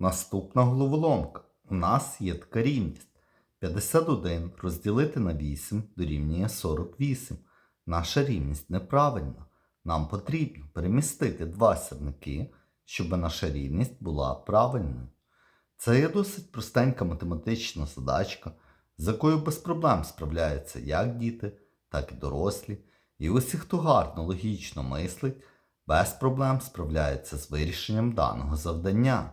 Наступна головоломка. У нас є така рівність. 51 розділити на 8 дорівнює 48. Наша рівність неправильна. Нам потрібно перемістити два сірники, щоб наша рівність була правильною. Це є досить простенька математична задачка, з якою без проблем справляються як діти, так і дорослі. І усі, хто гарно логічно мислить, без проблем справляються з вирішенням даного завдання.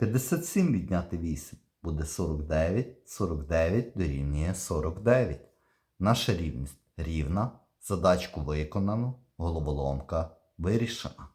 57 відняти 8 буде 49, 49 дорівнює 49. Наша рівність рівна, задачку виконано, головоломка вирішена.